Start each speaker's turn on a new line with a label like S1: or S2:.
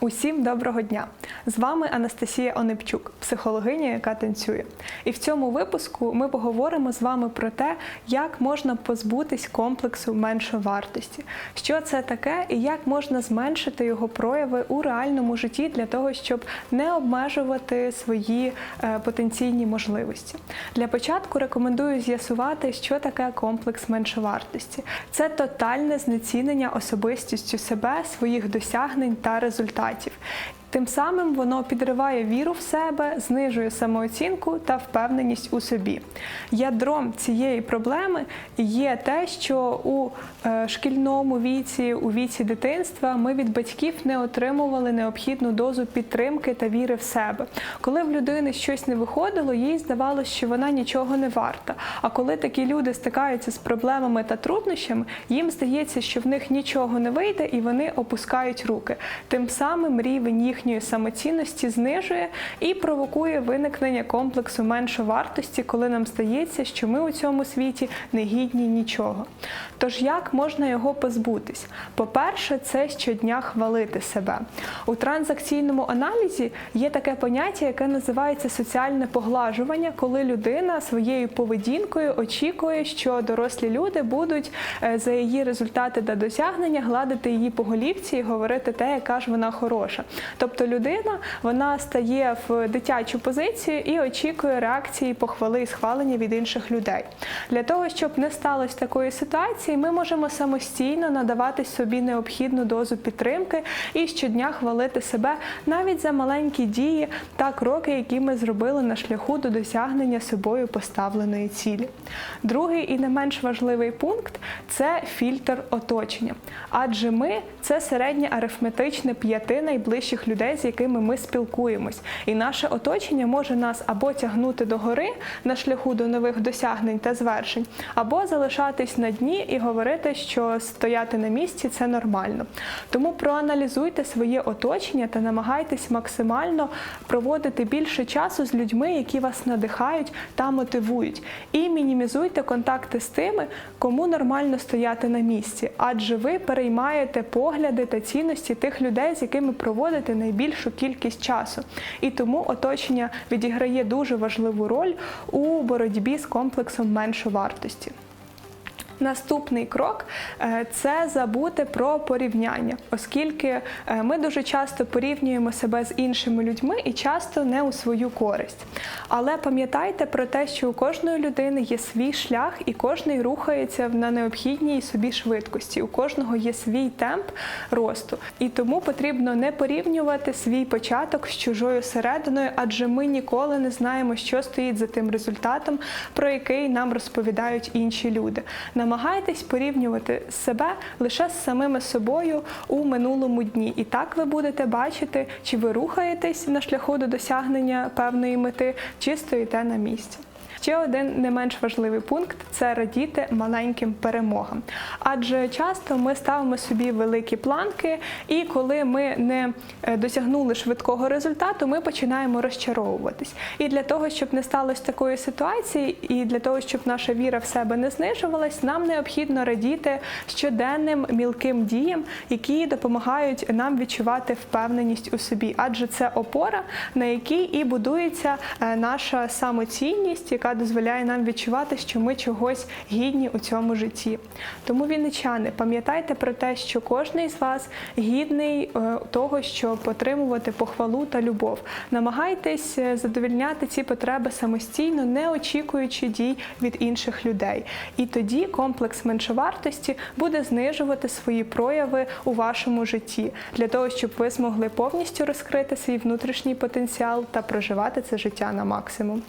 S1: Усім доброго дня! З вами Анастасія Онепчук, психологиня, яка танцює. І в цьому випуску ми поговоримо з вами про те, як можна позбутись комплексу меншовартості, що це таке і як можна зменшити його прояви у реальному житті для того, щоб не обмежувати свої е, потенційні можливості. Для початку рекомендую з'ясувати, що таке комплекс меншовартості. Це тотальне знецінення особистістю себе, своїх досягнень та результатів. Тим самим воно підриває віру в себе, знижує самооцінку та впевненість у собі. Ядром цієї проблеми є те, що у е, шкільному віці, у віці дитинства, ми від батьків не отримували необхідну дозу підтримки та віри в себе. Коли в людини щось не виходило, їй здавалося, що вона нічого не варта. А коли такі люди стикаються з проблемами та труднощами, їм здається, що в них нічого не вийде, і вони опускають руки. Тим самим рівень їх їхньої самоцінності знижує і провокує виникнення комплексу меншовартості, коли нам здається, що ми у цьому світі не гідні нічого. Тож як можна його позбутись? По-перше, це щодня хвалити себе. У транзакційному аналізі є таке поняття, яке називається соціальне поглажування, коли людина своєю поведінкою очікує, що дорослі люди будуть е, за її результати та досягнення гладити її по голівці і говорити те, яка ж вона хороша. Тобто людина вона стає в дитячу позицію і очікує реакції похвали і схвалення від інших людей. Для того, щоб не сталося такої ситуації, ми можемо самостійно надавати собі необхідну дозу підтримки і щодня хвалити себе навіть за маленькі дії та кроки, які ми зробили на шляху до досягнення собою поставленої цілі. Другий і не менш важливий пункт це фільтр оточення. Адже ми це середнє арифметичне п'яти найближчих людей, з якими ми спілкуємось. І наше оточення може нас або тягнути до гори на шляху до нових досягнень та звершень, або залишатись на дні і говорити, що стояти на місці це нормально. Тому проаналізуйте своє оточення та намагайтесь максимально проводити більше часу з людьми, які вас надихають та мотивують. І мінімізуйте контакти з тими, кому нормально стояти на місці, адже ви переймаєте погляди та цінності тих людей, з якими проводите найбільшу кількість часу. І тому оточення відіграє дуже важливу роль у боротьбі з комплексом меншовартості. Наступний крок е, це забути про порівняння, оскільки е, ми дуже часто порівнюємо себе з іншими людьми і часто не у свою користь. Але пам'ятайте про те, що у кожної людини є свій шлях, і кожний рухається на необхідній собі швидкості. У кожного є свій темп росту. І тому потрібно не порівнювати свій початок з чужою серединою, адже ми ніколи не знаємо, що стоїть за тим результатом, про який нам розповідають інші люди. Намагайтесь порівнювати себе лише з самими собою у минулому дні. І так ви будете бачити, чи ви рухаєтесь на шляху до досягнення певної мети, чи стоїте на місці. Ще один не менш важливий пункт це радіти маленьким перемогам. Адже часто ми ставимо собі великі планки, і коли ми не е, досягнули швидкого результату, ми починаємо розчаровуватись. І для того, щоб не сталося такої ситуації, і для того, щоб наша віра в себе не знижувалась, нам необхідно радіти щоденним мілким діям, які допомагають нам відчувати впевненість у собі, адже це опора, на якій і будується е, наша самоцінність, яка дозволяє нам відчувати, що ми чогось гідні у цьому житті. Тому, вінничани, пам'ятайте про те, що кожен з вас гідний е, того, щоб отримувати похвалу та любов. Намагайтесь е, задовільняти ці потреби самостійно, не очікуючи дій від інших людей. І тоді комплекс меншовартості буде знижувати свої прояви у вашому житті для того, щоб ви змогли повністю розкрити свій внутрішній потенціал та проживати це життя на максимум.